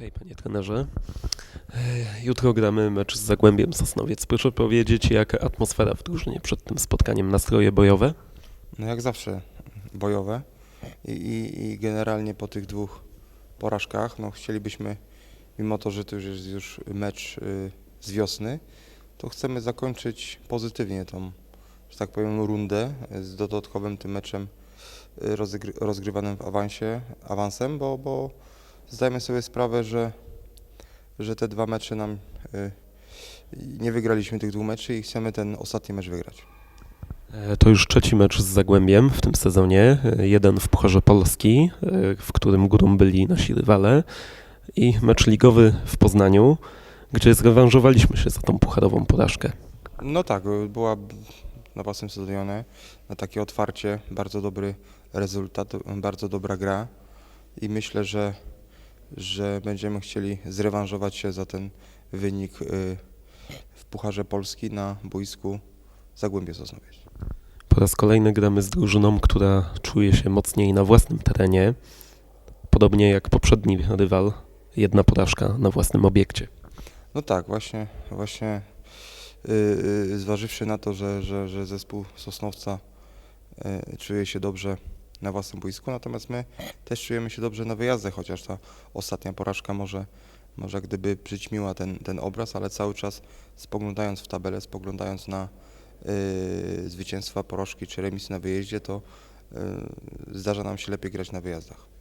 Okej, panie trenerze. E, Jutro gramy mecz z Zagłębiem Sosnowiec. Proszę powiedzieć, jaka atmosfera w drużynie przed tym spotkaniem, nastroje bojowe? No jak zawsze bojowe I, i, i generalnie po tych dwóch porażkach no chcielibyśmy, mimo to, że to już jest już mecz y, z wiosny, to chcemy zakończyć pozytywnie tą, że tak powiem, rundę z dodatkowym tym meczem y, rozgry, rozgrywanym w awansie, awansem, bo, bo zdajemy sobie sprawę, że, że te dwa mecze nam y, nie wygraliśmy tych dwóch meczy i chcemy ten ostatni mecz wygrać. E, To już trzeci mecz z Zagłębiem w tym sezonie. E, Jeden w Pucharze Polski, e, w którym górą byli nasi rywale i mecz ligowy w Poznaniu, gdzie zrewanżowaliśmy się za tą pucharową porażkę. No tak, była b- na własnym stadionie, na takie otwarcie, bardzo dobry rezultat, bardzo dobra gra i myślę, że, że będziemy chcieli zrewanżować się za ten wynik y, w Pucharze Polski na boisku Zagłębie Sosnowiec. Po raz kolejny gramy z drużyną, która czuje się mocniej na własnym terenie. Podobnie jak poprzedni rywal, jedna porażka na własnym obiekcie. No tak, właśnie, właśnie y, y, zważywszy na to, że, że, że zespół Sosnowca y, czuje się dobrze na własnym boisku, natomiast my też czujemy się dobrze na wyjazdach, chociaż ta ostatnia porażka może, może gdyby przyćmiła ten, ten obraz, ale cały czas spoglądając w tabelę, spoglądając na y, zwycięstwa, porażki czy remis na wyjeździe, to y, zdarza nam się lepiej grać na wyjazdach.